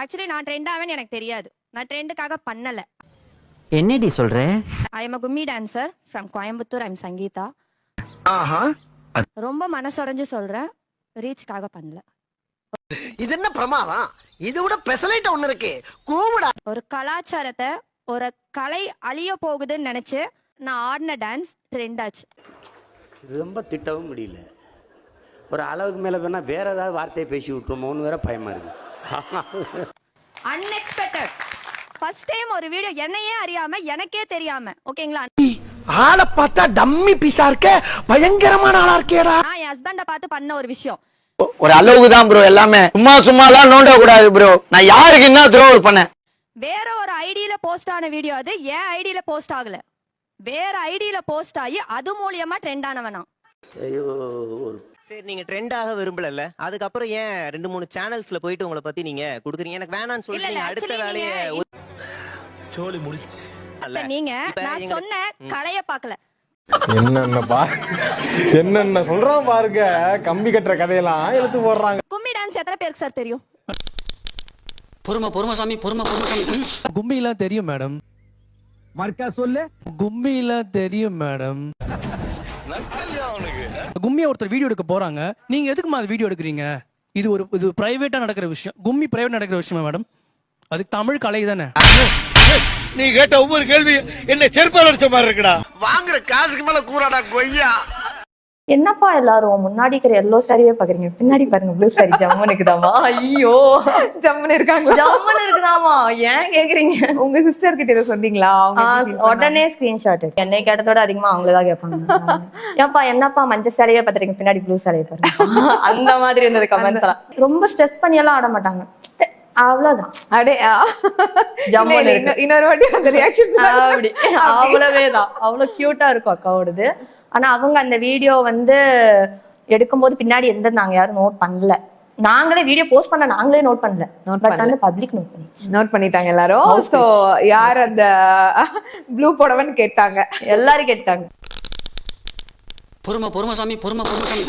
Actually நான் trend ஆவேன்னு எனக்கு தெரியாது. நான் ட்ரெண்டுக்காக பண்ணல. என்னடி சொல்ற? I am a kummi dancer from Coimbatore I'm Sangeetha ரொம்ப மனசுடைஞ்சு சொல்றேன். ரீச்க்காக பண்ணல. இது என்ன பிரமாதம்? இது விட பெசலைட் ஒண்ணு இருக்கு. கூவுடா. ஒரு கலாச்சாரத்தை ஒரு கலை அழிய போகுதுன்னு நினைச்சு நான் ஆடின டான்ஸ் ட்ரெண்ட் ஆச்சு. ரொம்ப திட்டவும் முடியல. ஒரு அளவுக்கு மேலே வேணா வேற ஏதாவது வார்த்தையை பேசி விட்டுருமோன்னு வேற பயமா இருக்கு. அன்எக்ஸ்பெக்டட் ஃபர்ஸ்ட் டைம் ஒரு வீடியோ என்னையே அறியாம எனக்கே தெரியாம. ஓகேங்களா ஆளை பார்த்தா டம்மி பீஸா இருக்க? பயங்கரமான ஆளா இருக்கேடா. நான் என் ஹஸ்பண்ட பார்த்து பண்ண ஒரு விஷயம். ஒரு அளவுக்கு தான் ப்ரோ எல்லாமே. சும்மா சும்மாலாம் நோண்ட கூடாது ப்ரோ நான் யாருக்கு என்ன துரோகம் பண்ணேன்? வேற ஒரு ஐடியில போஸ்ட் ஆன வீடியோ அது. என் ஐடியில போஸ்ட் ஆகல. வேற ஐடியில போஸ்ட் ஆகி அது மூலியமா ட்ரெண்ட் ஆனவனா ஐயோ. சரி நீங்க ட்ரெண்ட் ஆக விரும்பலல்ல? அதுக்கப்புறம் ஏன் ரெண்டு மூணு சேனல்ஸ்ல போயிட்டு உங்களை பத்தி நீங்க குடுக்குறீங்க? எனக்கு வேணாம்னு சொல்லிட்டு நீங்க அடுத்த வேலையை அல்ல. இப்ப நீங்க நான் சொன்ன கலைய பார்க்கல. என்னென்ன பா என்னென்ன சொல்றான் பாருங்க. கம்பி கட்டுற கதையெல்லாம் இழுத்து போடுறாங்க. கும்மி டான்ஸ் எத்தனை பேருக்கு சார் தெரியும்? பொறுமை பொறுமை சாமி பொறுமை பொறுமை சாமி. ம். கும்மிலாம் தெரியும் மேடம் மர்க்கா சொல்லு. கும்மிலாம் தெரியும் மேடம். கும்மியை ஒருத்தர் வீடியோ எடுக்க போறாங்க. நீங்க எதுக்குமா அது வீடியோ எடுக்கிறீங்க? இது ஒரு இது பிரைவேட்டா நடக்கிற விஷயம். கும்மி பிரைவேட் நடக்கிற விஷயமா மேடம்? அது தமிழ் கலை தானே. நீ கேட்ட ஒவ்வொரு கேள்வி என்ன செருப்பால் அடிச்ச மாதிரி இருக்குடா. வாங்குற காசுக்கு மேல கூறாடா கொய்யா. என்னப்பா எல்லாரும்? முன்னாடி இருக்கிற எல்லோ சாரியே பாக்குறீங்க. பின்னாடி பாருங்க ப்ளூ சாரி ஜம்முன்னு இருக்குதாமா ஐயோ. ஜம்முன்னு இருக்காங்களா? ஜம்முன்னு இருக்குதாமா ஏன் கேக்குறீங்க? உங்க சிஸ்டர் கிட்ட இதை சொன்னீங்களா? உடனே ஸ்கிரீன்ஷாட் என்னை கேட்டதோட அதிகமா அவங்களதான் கேட்பாங்க. ஏன்பா என்னப்பா மஞ்சள் சாலையே பாத்துறீங்க பின்னாடி ப்ளூ சாலையை பாருங்க. அந்த மாதிரி இருந்தது கமெண்ட்ஸ் எல்லாம். ரொம்ப ஸ்ட்ரெஸ் பண்ணி எல்லாம் ஆட மாட்டாங்க. அவ்வளவுதான். அடே. இன்னொ- இன்னொரு வாட்டி அந்த ரியாக்ஷன்ஸ் அப்படி. அவ்வளவேதான். அவ்வளவு கியூட்டா இருக்கும் அக்காவோடது. ஆனா அவங்க அந்த வீடியோ வந்து எடுக்கும்போது பின்னாடி இருந்திருந்தாங்க யாரும் நோட் பண்ணல. நாங்களே வீடியோ போஸ்ட் பண்ண நாங்களே நோட் பண்ணல. Note பட் பண்ணல. வந்து பப்ளிக் நோட் பண்ணிச்சு நோட் பண்ணிட்டாங்க எல்லாரும். சோ யார் அந்த ப்ளூ புடவன்னு கேட்டாங்க. எல்லாரும் கேட்டாங்க. பொறுமை பொறுமை சாமி பொறுமை பொறுமை சாமி.